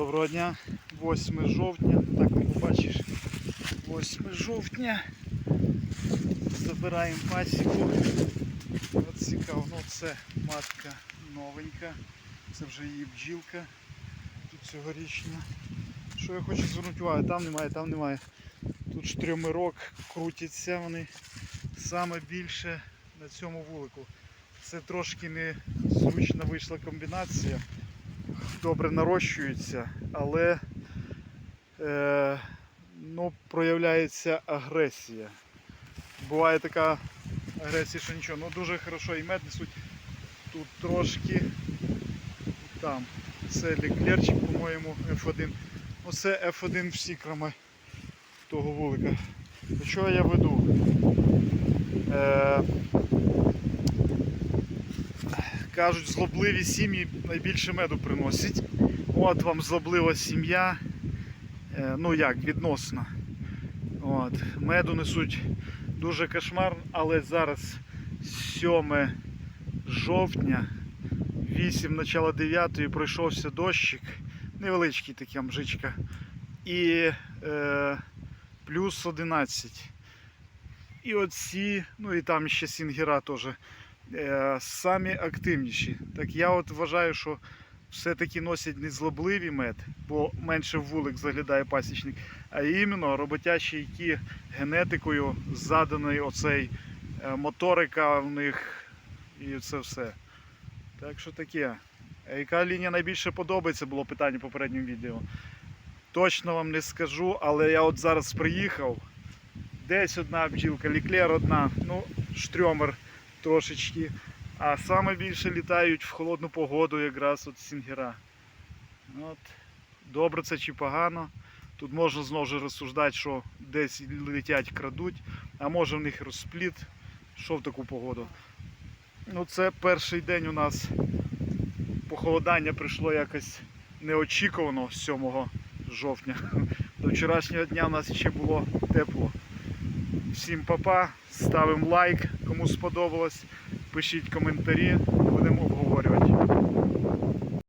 Доброго дня, 8 жовтня, так не побачиш. 8 жовтня. Забираємо пасіку. От цікаво, ну це матка новенька, це вже її бджілка. Тут цьогорічна. Що я хочу звернути увагу, там немає, там немає. Тут штримирок, крутяться вони саме більше на цьому вулику. Це трошки не зручна вийшла комбінація добре нарощуються, але е, ну, проявляється агресія. Буває така агресія, що нічого. Ну дуже хорошо і мед несуть. Тут трошки там. Це ліклерчик, по-моєму, F1. Ну це F1 всі кроме того вулика. До чого я веду? Е, кажуть, злобливі сім'ї найбільше меду приносять. От вам злоблива сім'я. Е, Ну як, відносно. От. Меду несуть дуже кошмар, але зараз 7 жовтня, 8 начало 9 пройшовся дощик, невеличкий такий мжичка. І е, плюс 11. І оці, ну і там ще Сінгера теж самі активніші. Так я от вважаю, що все-таки носять не злобливий мед, бо менше вулик заглядає пасічник, а іменно роботящі, які генетикою заданий оцей е, моторика в них і це все. Так що таке. Яка лінія найбільше подобається, було питання в попередньому відео. Точно вам не скажу, але я от зараз приїхав. Десь одна бджілка, ліклер одна, ну, штрьомер трошечки. А саме більше літають в холодну погоду якраз от сінгера. От. Добре це чи погано. Тут можна знову ж розсуждати, що десь летять, крадуть, а може в них розспліт, що в таку погоду. Ну це перший день у нас похолодання прийшло якось неочікувано 7 жовтня. До вчорашнього дня у нас ще було тепло. Всім папа, ставимо лайк, кому сподобалось. Пишіть коментарі, будемо обговорювати.